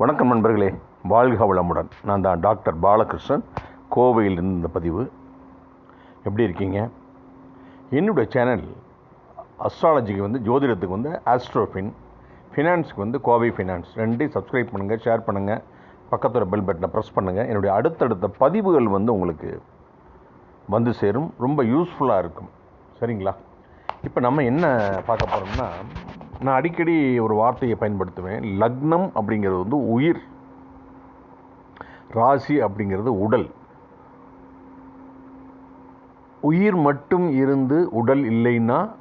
வணக்கம் நண்பர்களே. வாழ்க வளமுடன். நான் தான் டாக்டர் பாலகிருஷ்ணன். கோவையில் இந்த பதிவு. எப்படி இருக்கீங்க? என்னுடைய சேனல் அஸ்ட்ராலஜிக்கு வந்து ஜோதிடத்துக்கு வந்து ஆஸ்ட்ரோஃபின் ஃபினான்ஸுக்கு வந்து கோவை ஃபினான்ஸ் ரெண்டையும் சப்ஸ்கிரைப் பண்ணுங்கள் ஷேர் பண்ணுங்கள் பக்கத்தில் பெல் பட்டனை ப்ரெஸ் பண்ணுங்கள் என்னுடைய அடுத்தடுத்த பதிவுகள் வந்து உங்களுக்கு வந்து சேரும். ரொம்ப யூஸ்ஃபுல்லாக இருக்கும். சரிங்களா? இப்போ நம்ம என்ன பார்க்க போகிறோம்னா நான் அடிக்கடி ஒரு வார்த்தையை பயன்படுத்துவேன். லக்னம் அப்படிங்கிறது வந்து உயிர். ராசி அப்படிங்கிறது உடல். உயிர் மட்டும் இருந்து உடல் இல்லைன்னா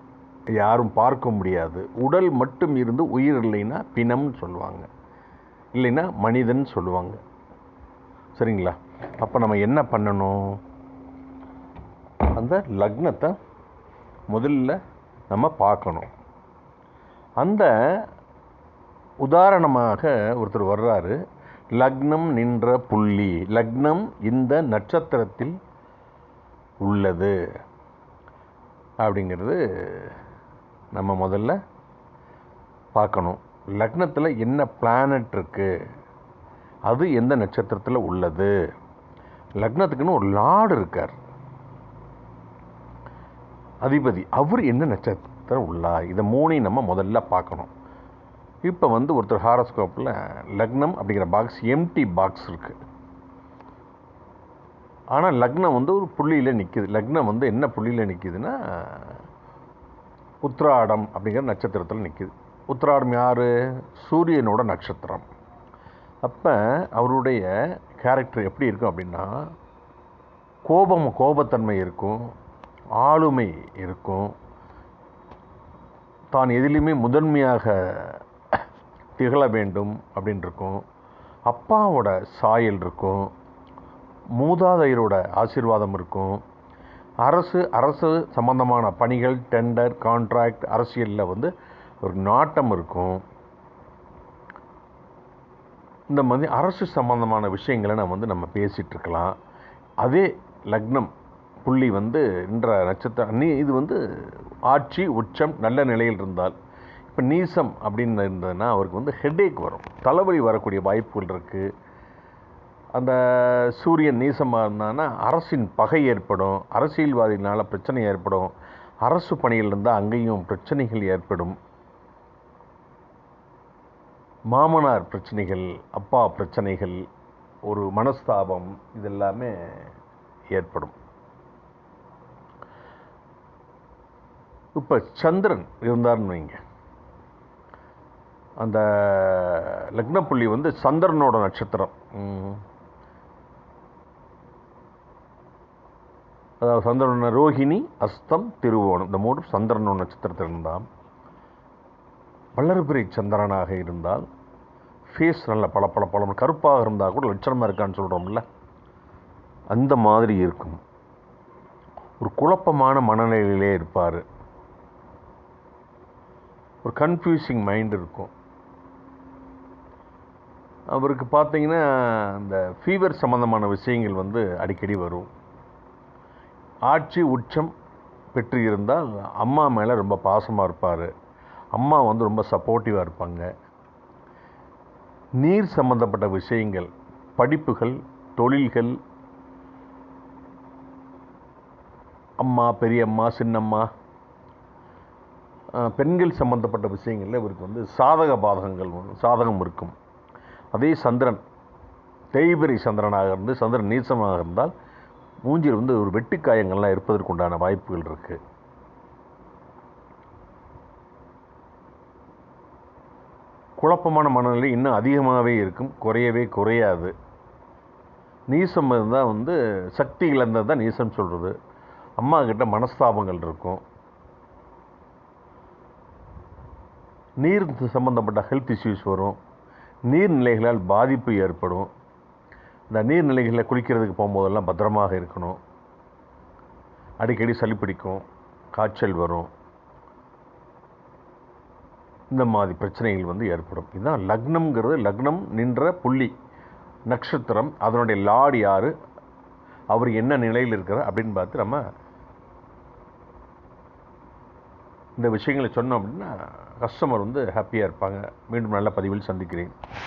யாரும் பார்க்க முடியாது. உடல் மட்டும் இருந்து உயிர் இல்லைன்னா பிணம்னு சொல்லுவாங்க. இல்லைன்னா மனிதன் சொல்லுவாங்க. சரிங்களா? அப்போ நம்ம என்ன பண்ணணும்? அந்த லக்னத்தை முதல்ல நம்ம பார்க்கணும். அந்த உதாரணமாக ஒருத்தர் வர்றாரு. லக்னம் நின்ற புள்ளி. லக்னம் இந்த நட்சத்திரத்தில் உள்ளது. அப்படிங்கிறது நம்ம முதல்ல பார்க்கணும். லக்னத்தில் என்ன பிளானட் இருக்குது அது எந்த நட்சத்திரத்தில் உள்ளது? லக்னத்துக்குன்னு ஒரு லார்டு இருக்கார். அதிபதி. அவர் என்ன நட்சத்திரம் உள்ளார். இதை மூணையும் நம்ம முதல்ல பார்க்கணும். இப்போ வந்து ஒருத்தர் ஹாரோஸ்கோப்பில் லக்னம் அப்படிங்கிற பாக்ஸ் எம்டி பாக்ஸ் இருக்குது ஆனால் லக்னம் வந்து ஒரு புள்ளியில் நிற்கிது லக்னம் வந்து என்ன புள்ளியில் நிற்கிதுன்னா உத்ராடம் அப்படிங்கிற நட்சத்திரத்தில் நிற்கிது உத்ராடம் யார்? சூரியனோட நட்சத்திரம். அப்போ அவருடைய கேரக்டர் எப்படி இருக்கும் அப்படின்னா கோபம் கோபத்தன்மை இருக்கும் ஆளுமை இருக்கும். தான் எதிலையுமே முதன்மையாக திகழ வேண்டும் அப்படின்னு இருக்கும் அப்பாவோட சாயல் இருக்கும். மூதாதையரோட ஆசீர்வாதம் இருக்கும். அரசு அரசு சம்பந்தமான பணிகள் டெண்டர் கான்ட்ராக்ட் அரசியலில் வந்து ஒரு நாட்டம் இருக்கும். இந்த மாதிரி அரசு சம்பந்தமான விஷயங்களை நம்ம வந்து நம்ம பேசிகிட்ருக்கலாம் அதே லக்னம் புள்ளி வந்து என்ற நட்சத்திரம் நீ இது வந்து ஆட்சி உச்சம் நல்ல நிலையில் இருந்தால் இப்போ நீசம் அப்படின்னு இருந்ததுன்னா அவருக்கு வந்து ஹெட்டேக் வரும். தலைவலி வரக்கூடிய வாய்ப்புகள் இருக்குது அந்த சூரியன் நீசமாக இருந்தான்னா அரசின் பகை ஏற்படும். அரசியல்வாதிகளால் பிரச்சனை ஏற்படும். அரசு பணியில் இருந்தால் அங்கேயும் பிரச்சனைகள் ஏற்படும். மாமனார் பிரச்சனைகள் அப்பா பிரச்சனைகள் ஒரு மனஸ்தாபம் இதெல்லாமே ஏற்படும். இப்போ சந்திரன் இருந்தார்னு வைங்க. அந்த லக்னப்புள்ளி வந்து சந்திரனோட நட்சத்திரம். அதாவது சந்திரன ரோஹிணி அஸ்தம் திருவோணம். இந்த மூணு சந்திரனோட நட்சத்திரத்தில் இருந்தால் வளர்பிறை சந்திரனாக இருந்தால் ஃபேஸ் நல்ல பல பல பழம் கருப்பாக இருந்தால் கூட லட்சணமாக இருக்கான்னு சொல்கிறோம்ல அந்த மாதிரி இருக்கும். ஒரு குழப்பமான மனநிலையிலே இருப்பார். ஒரு கன்ஃபியூசிங் மைண்ட் இருக்கும். அவருக்கு பார்த்தீங்கன்னா இந்த ஃபீவர் சம்மந்தமான விஷயங்கள் வந்து அடிக்கடி வரும். ஆட்சி உச்சம் பெற்று இருந்தால் அம்மா மேலே ரொம்ப பாசமாக இருப்பார். அம்மா வந்து ரொம்ப சப்போர்ட்டிவாக இருப்பாங்க. நீர் சம்பந்தப்பட்ட விஷயங்கள் படிப்புகள் தொழில்கள் அம்மா பெரியம்மா சின்னம்மா பெண்கள் சம்பந்தப்பட்ட விஷயங்களில் இவருக்கு வந்து சாதக பாதகங்கள் சாதகம் இருக்கும். அதே சந்திரன் தேய்பிரி சந்திரனாக இருந்து சந்திரன் நீசமாக இருந்தால் மூஞ்சில் வந்து ஒரு வெட்டுக்காயங்கள்லாம் இருப்பதற்குண்டான வாய்ப்புகள் இருக்குது குழப்பமான மனநிலை இன்னும் அதிகமாகவே இருக்கும் குறையவே குறையாது. நீசம் இருந்தால் வந்து சக்தி இழந்தது தான் நீசம் சொல்கிறது அம்மா கிட்ட மனஸ்தாபங்கள் இருக்கும். நீர் சம்பந்தப்பட்ட ஹெல்த் இஷ்யூஸ் வரும். நீர்நிலைகளால் பாதிப்பு ஏற்படும். இந்த நீர்நிலைகளில் குளிக்கிறதுக்கு போகும்போதெல்லாம் பத்திரமாக இருக்கணும். அடிக்கடி சளி பிடிக்கும் காய்ச்சல் வரும். இந்த மாதிரி பிரச்சனைகள் வந்து ஏற்படும். இதுதான் லக்னம்ங்கிறது லக்னம் நின்ற புள்ளி நட்சத்திரம். அதனுடைய லார்டு யார்? அவர் என்ன நிலையில் இருக்கிறார் அப்படின்னு பார்த்து நம்ம இந்த விஷயங்களை சொன்னோம் அப்படின்னா கஸ்டமர் வந்து ஹாப்பியாக இருப்பாங்க. மீண்டும் நல்ல பதிவில் சந்திக்கிறேன்.